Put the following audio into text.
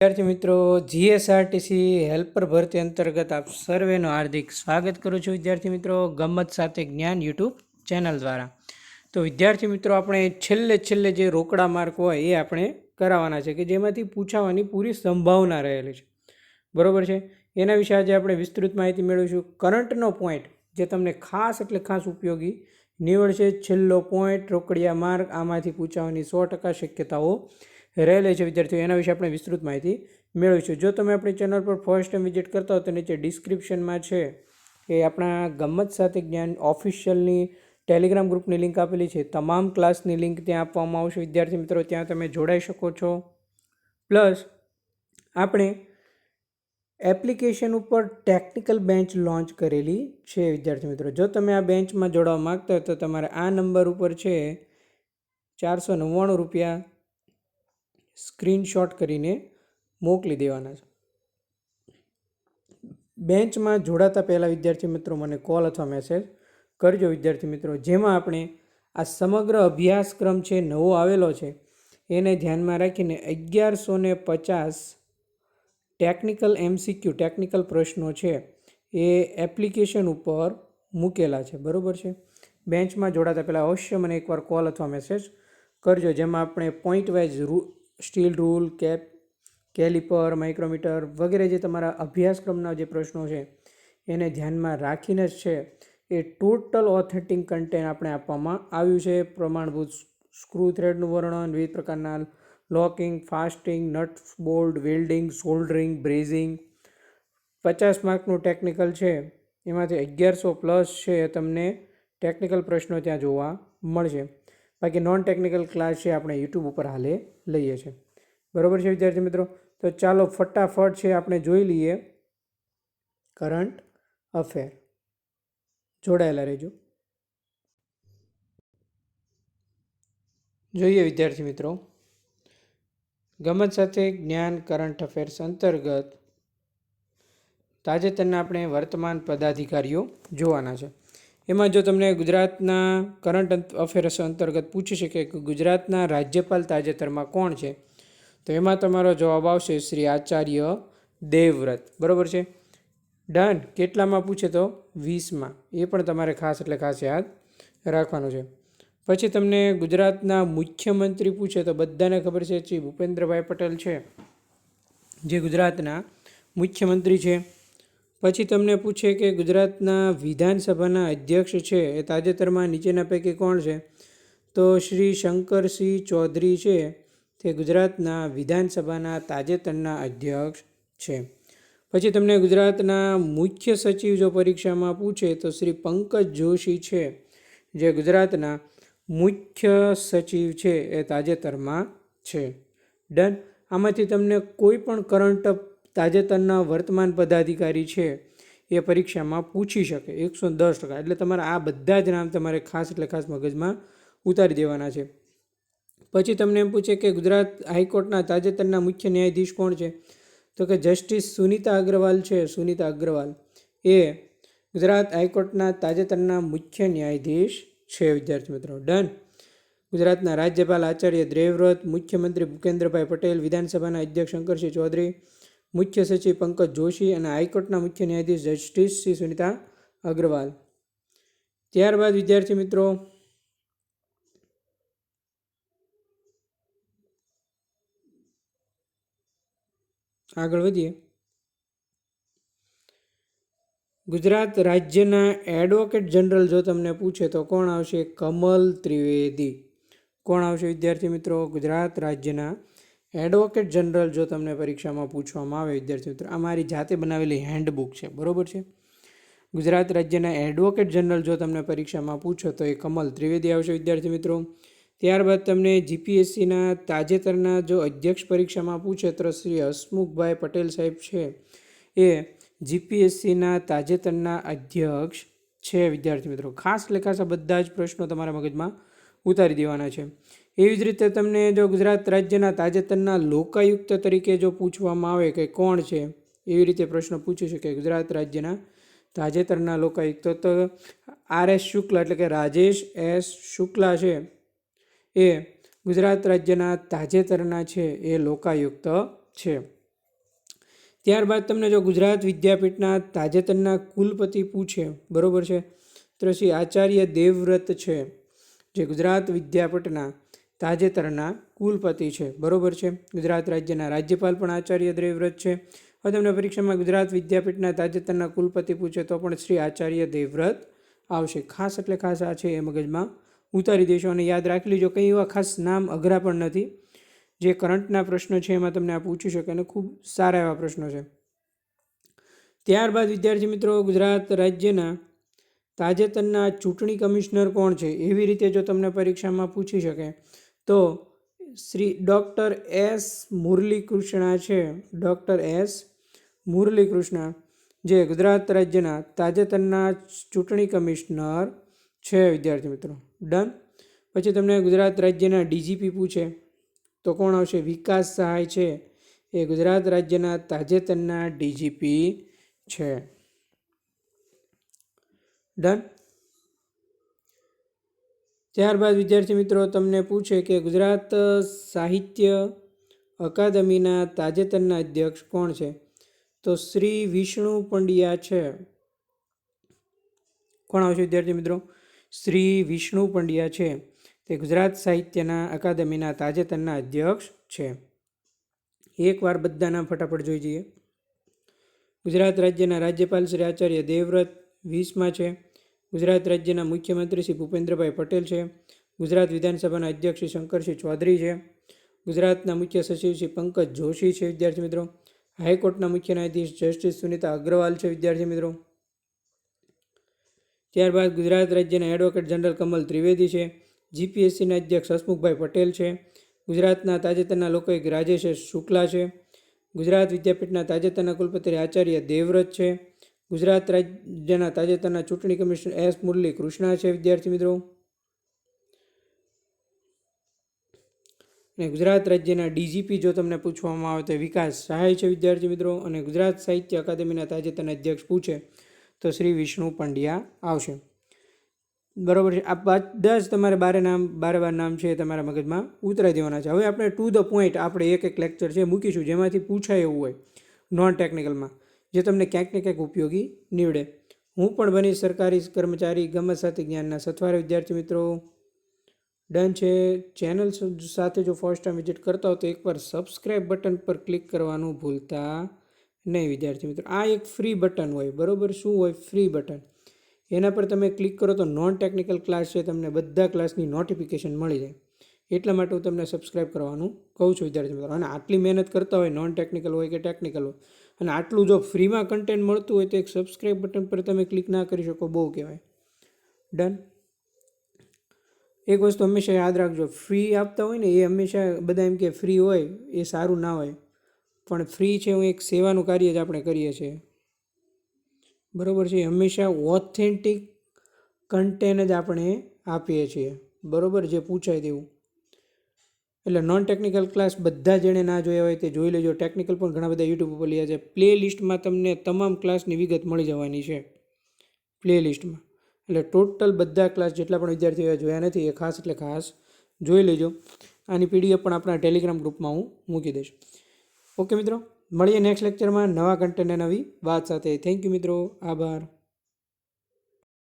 વિદ્યાર્થી મિત્રો GSRTC helper ભરતી અંતર્ગત આપ સર્વેનું હાર્દિક સ્વાગત કરું છું વિદ્યાર્થી મિત્રો ગમત સાથે જ્ઞાન યુટ્યુબ ચેનલ દ્વારા. તો વિદ્યાર્થી મિત્રો, આપણે છેલ્લે છેલ્લે જે રોકડા માર્ક હોય એ આપણે કરાવવાના છે કે જેમાંથી પૂછાવાની પૂરી સંભાવના રહેલી છે. બરાબર છે? એના વિશે આજે આપણે વિસ્તૃત માહિતી મેળવીશું. કરંટનો પોઈન્ટ, જે તમને ખાસ એટલે ખાસ ઉપયોગી નીવડશે, છેલ્લો પોઈન્ટ રોકડિયા માર્ક, આમાંથી પૂછાવાની સો ટકા શક્યતાઓ રહેલી છે વિદ્યાર્થીઓ, એના વિશે આપણે વિસ્તૃત માહિતી મેળવીશું. જો તમે આપણી ચેનલ પર ફર્સ્ટ ટાઈમ વિઝિટ કરતા હો તો નીચે ડિસ્ક્રિપ્શનમાં છે એ આપણા ગમત સાથે જ્ઞાન ઓફિશિયલની ટેલિગ્રામ ગ્રુપની લિંક આપેલી છે. તમામ ક્લાસની લિંક ત્યાં આપવામાં આવશે. વિદ્યાર્થી મિત્રો, ત્યાં તમે જોડાઈ શકો છો. પ્લસ આપણે એપ્લિકેશન ઉપર ટેકનિકલ બેન્ચ લોન્ચ કરેલી છે વિદ્યાર્થી મિત્રો. જો તમે આ બેન્ચમાં જોડાવા માગતા હો તો તમારે આ નંબર ઉપર છે ચારસો નવ્વાણું રૂપિયા સ્ક્રીનશોટ કરીને મોકલી દેવાના છે. બેન્ચમાં જોડાતા પહેલાં વિદ્યાર્થી મિત્રો મને કોલ અથવા મેસેજ કરજો વિદ્યાર્થી મિત્રો. જેમાં આપણે આ સમગ્ર અભ્યાસક્રમ છે નવો આવેલો છે, એને ધ્યાનમાં રાખીને અગિયારસો ને પચાસ ટેકનિકલ એમસીક્યુ, ટેકનિકલ પ્રશ્નો છે, એ એપ્લિકેશન ઉપર મૂકેલા છે. બરાબર છે? બેન્ચમાં જોડાતા પહેલાં અવશ્ય મને એકવાર કોલ અથવા મેસેજ કરજો, જેમાં આપણે પોઈન્ટ વાઇઝ રૂ steel rule, cap, caliper, micrometer વગેરે જે તમારા અભ્યાસક્રમના જે પ્રશ્નો છે, એને ધ્યાનમાં રાખીને જ છે, એ ટોટલ ઓથેન્ટિક કન્ટેન્ટ આપણે આપવામાં આવ્યું છે. પ્રમાણભૂત સ્ક્રૂ થ્રેડનું વર્ણન, વિવિધ પ્રકારના locking, fastening nut bolt welding, soldering, brazing. પચાસ માર્કનું ટેકનિકલ છે, એમાંથી અગિયારસો પ્લસ છે, તમને ટેકનિકલ પ્રશ્નો ત્યાં જોવા મળશે. બાકી નોન ટેકનિકલ ક્લાસ છે આપણે યુટ્યુબ ઉપર હાલે લઈએ છીએ. બરોબર છે વિદ્યાર્થી મિત્રો? તો ચાલો ફટાફટ છે આપણે જોઈ લઈએ કરંટ અફેર જોડાયેલા રહેજો. જોઈએ વિદ્યાર્થી મિત્રો. ગમત સાથે જ્ઞાન કરંટ અફેર્સ અંતર્ગત તાજેતરના આપણે વર્તમાન પદાધિકારીઓ જોવાના છે. એમાં જો તમને ગુજરાતના કરંટ અફેર્સ અંતર્ગત પૂછી શકે કે ગુજરાતના રાજ્યપાલ તાજેતરમાં કોણ છે, તો એમાં તમારો જવાબ આવશે શ્રી આચાર્ય દેવવ્રત. બરાબર છે? ડન કેટલામાં પૂછે તો? વીસમાં. એ પણ તમારે ખાસ એટલે ખાસ યાદ રાખવાનું છે. પછી તમને ગુજરાતના મુખ્યમંત્રી પૂછે તો બધાને ખબર છે, શ્રી ભૂપેન્દ્રભાઈ પટેલ છે, જે ગુજરાતના મુખ્યમંત્રી છે. પછી તમને પૂછે કે ગુજરાતના વિધાનસભાના અધ્યક્ષ છે એ તાજેતરમાં નીચેના પૈકી કોણ છે? તો શ્રી શંકરસિંહ ચૌધરી છે તે ગુજરાતના વિધાનસભાના તાજેતરના અધ્યક્ષ છે. પછી તમને ગુજરાતના મુખ્ય સચિવ જો પરીક્ષામાં પૂછે તો શ્રી પંકજ જોશી છે જે ગુજરાતના મુખ્ય સચિવ છે એ તાજેતરમાં છે. ડન. આમાંથી તમને કોઈ પણ કરંટ તાજેતરના વર્તમાન પદાધિકારી છે, એ પરીક્ષામાં પૂછી શકે. એકસો દસ ટકા. એટલે તમારે આ બધા જ નામ તમારે ખાસ એટલે ખાસ મગજમાં ઉતારી દેવાના છે. પછી તમને એમ પૂછે કે ગુજરાત હાઈકોર્ટના તાજેતરના મુખ્ય ન્યાયાધીશ કોણ છે? તો કે જસ્ટિસ સુનિતા અગ્રવાલ છે. સુનિતા અગ્રવાલ એ ગુજરાત હાઈકોર્ટના તાજેતરના મુખ્ય ન્યાયાધીશ છે, વિદ્યાર્થી મિત્રો. ડન. ગુજરાતના રાજ્યપાલ આચાર્ય દેવવ્રત, મુખ્યમંત્રી ભૂપેન્દ્રભાઈ પટેલ, વિધાનસભાના અધ્યક્ષ શંકરસિંહ ચૌધરી મુખ્ય સચિવ પંકજ જોશી અને હાઈકોર્ટના મુખ્ય ન્યાયાધીશ જસ્ટિસ શ્રી સુનિતા અગ્રવાલ. ત્યારબાદ, વિદ્યાર્થી મિત્રો, આગળ વધીએ. ગુજરાત રાજ્યના એડવોકેટ જનરલ જો તમને પૂછે તો કોણ આવશે? કમલ ત્રિવેદી. કોણ આવશે વિદ્યાર્થી મિત્રો? ગુજરાત રાજ્યના એડવોકેટ જનરલ જો તમને પરીક્ષામાં પૂછવામાં આવે, વિદ્યાર્થી મિત્રો, આ મારી જાતે બનાવેલી હેન્ડબુક છે, બરોબર છે? ગુજરાત રાજ્યના એડવોકેટ જનરલ જો તમને પરીક્ષામાં પૂછો, તો એ કમલ ત્રિવેદી આવશે, વિદ્યાર્થી મિત્રો. ત્યારબાદ તમને જીપીએસસીના તાજેતરના જો અધ્યક્ષ પરીક્ષામાં પૂછે, તો શ્રી હસમુખભાઈ પટેલ સાહેબ છે. એ જીપીએસસીના તાજેતરના અધ્યક્ષ છે, વિદ્યાર્થી મિત્રો. ખાસ ખાસ બધા જ પ્રશ્નો તમારા મગજમાં ઉતારી દેવાના છે. એવી જ રીતે તમને જો ગુજરાત રાજ્યના તાજેતરના લોકાયુક્ત તરીકે જો પૂછવામાં આવે કે કોણ છે, એવી રીતે પ્રશ્ન પૂછી શકે ગુજરાત રાજ્યના તાજેતરના લોકાયુક્ત. તો આર એસ શુક્લા એટલે કે રાજેશ એસ શુક્લા છે. એ ગુજરાત રાજ્યના તાજેતરના છે, એ લોકાયુક્ત છે. ત્યારબાદ તમને જો ગુજરાત વિદ્યાપીઠના તાજેતરના કુલપતિ પૂછે, બરાબર છે? તો શ્રી આચાર્ય દેવવ્રત છે, જે ગુજરાત વિદ્યાપીઠના તાજેતરના કુલપતિ છે. બરોબર છે? ગુજરાત રાજ્યના રાજ્યપાલ પણ આચાર્ય દેવવ્રત છે. હવે તમને પરીક્ષામાં ગુજરાત વિદ્યાપીઠના તાજેતરના કુલપતિ પૂછે તો પણ શ્રી આચાર્ય દેવવ્રત આવશે. ખાસ એટલે ખાસ આ છે એ મગજમાં ઉતારી દેશો અને યાદ રાખી લેજો. કંઈ એવા ખાસ નામ અઘરા પણ નથી જે કરંટના પ્રશ્નો છે એમાં તમને આ પૂછી શકે અને ખૂબ સારા એવા પ્રશ્નો છે. ત્યારબાદ વિદ્યાર્થી મિત્રો, ગુજરાત રાજ્યના તાજેતરના ચૂંટણી કમિશનર કોણ છે? એવી રીતે જો તમને પરીક્ષામાં પૂછી શકે તો શ્રી ડૉક્ટર એસ મુરલીકૃષ્ણા છે. ડૉક્ટર એસ મુરલીકૃષ્ણા, જે ગુજરાત રાજ્યના તાજેતરના ચૂંટણી કમિશનર છે, વિદ્યાર્થી મિત્રો. ડન. પછી તમને ગુજરાત રાજ્યના ડીજીપી પૂછે, તો કોણ આવશે? વિકાસ સહાય છે. એ ગુજરાત રાજ્યના તાજેતરના ડીજીપી છે. ડન. ત્યારબાદ વિદ્યાર્થી મિત્રો તમને પૂછે કે ગુજરાત સાહિત્ય અકાદમીના તાજેતરના અધ્યક્ષ કોણ છે? તો શ્રી વિષ્ણુ પંડ્યા છે. કોણ આવશે વિદ્યાર્થી મિત્રો? શ્રી વિષ્ણુ પંડ્યા છે. તે ગુજરાત સાહિત્યના અકાદમીના તાજેતરના અધ્યક્ષ છે. એકવાર બધાના ફટાફટ જોઈ જઈએ. ગુજરાત રાજ્યના રાજ્યપાલ શ્રી આચાર્ય દેવવ્રત વીસમાં છે. ગુજરાત રાજ્યના મુખ્યમંત્રી શ્રી ભૂપેન્દ્રભાઈ પટેલ છે. ગુજરાત વિધાનસભાના અધ્યક્ષ શ્રી શંકરસિંહ ચૌધરી છે. ગુજરાતના મુખ્ય સચિવ શ્રી પંકજ જોશી છે, વિદ્યાર્થી મિત્રો. હાઈકોર્ટના મુખ્ય ન્યાયાધીશ જસ્ટિસ સુનિતા અગ્રવાલ છે, વિદ્યાર્થી મિત્રો. ત્યારબાદ ગુજરાત રાજ્યના એડવોકેટ જનરલ કમલ ત્રિવેદી છે. જીપીએસસીના અધ્યક્ષ હસમુખભાઈ પટેલ છે. ગુજરાતના તાજેતરના લોકોએક રાજેશ શુક્લા છે. ગુજરાત વિદ્યાપીઠના તાજેતરના કુલપતિ આચાર્ય દેવવ્રત છે. ગુજરાત રાજ્યના તાજેતરના ચૂંટણી કમિશનર એસ મુરલી કૃષ્ણા છે, વિદ્યાર્થી મિત્રો. અને ગુજરાત રાજ્યના ડીજીપી જો તમને પૂછવામાં આવે તો વિકાસ સહાય છે, વિદ્યાર્થી મિત્રો. અને ગુજરાત સાહિત્ય અકાદમીના તાજેતરના અધ્યક્ષ પૂછે તો શ્રી વિષ્ણુ પંડ્યા આવશે. બરાબર છે. આ બધા જ તમારે બારે નામ, બારે બાર નામ છે તમારા મગજમાં ઉતરાઈ દેવાના છે. હવે આપણે ટુ ધ પોઈન્ટ આપણે એક એક લેક્ચર છે મૂકીશું. જેમાંથી પૂછાય એવું હોય. નોન ટેકનિકલમાં જે તમને ક્યાંક ને ક્યાંક ઉપયોગી નીવડે. હું પણ બની સરકારી કર્મચારી ગમત સાથે જ્ઞાનના સથવારે વિદ્યાર્થી મિત્રો. ડન છે. ચેનલ સાથે જો ફર્સ્ટ ટાઈમ વિઝિટ કરતા હો તો એકવાર સબસ્ક્રાઇબ બટન પર ક્લિક કરવાનું ભૂલતા નહીં વિદ્યાર્થી મિત્રો. આ એક ફ્રી બટન હોય, બરાબર? શું હોય? Free button. એના પર તમે ક્લિક કરો તો નોન ટેકનિકલ ક્લાસ છે, તમને બધા ક્લાસની નોટિફિકેશન મળી જાય. એટલા માટે હું તમને સબસ્ક્રાઇબ કરવાનું કહું છું વિદ્યાર્થી મિત્રો. અને આટલી મહેનત કરતા હોય નોન ટેકનિકલ હોય કે ટેકનિકલ હોય અને આટલું જો ફ્રીમાં કન્ટેન્ટ મળતું હોય તો એક સબસ્ક્રાઈબ બટન પર તમે ક્લિક ના કરી શકો, બહુ કહેવાય. ડન એક વસ્તુ હંમેશા યાદ રાખજો ફ્રી આપતા હોય ને એ હંમેશા બધા એમ કે ફ્રી હોય, એ સારું ના હોય. પણ ફ્રી છે હું એક સેવાનું કાર્ય જ આપણે કરીએ છીએ. બરાબર છે હંમેશા ઓથેન્ટિક કન્ટેન્ટ જ આપણે આપીએ છીએ. બરોબર, જે પૂછાય તેવું. એટલે નોન ટેકનિકલ ક્લાસ બધા જેણે ના જોયા હોય તે જોઈ લેજો. ટેકનિકલ પણ ઘણા બધા યુટ્યુબ ઉપર લીધા છે. પ્લે લિસ્ટમાં તમને તમામ ક્લાસની વિગત મળી જવાની છે. પ્લે લિસ્ટમાં એટલે ટોટલ બધા ક્લાસ જેટલા પણ વિદ્યાર્થીઓએ જોયા નથી, એ ખાસ એટલે ખાસ જોઈ લેજો. આની પીડીએફ પણ આપણા ટેલિગ્રામ ગ્રુપમાં હું મૂકી દઈશ. ઓકે મિત્રો, મળીએ નેક્સ્ટ લેક્ચરમાં નવા કન્ટેન્ટ નવી વાત સાથે. થેન્ક યુ મિત્રો. આભાર.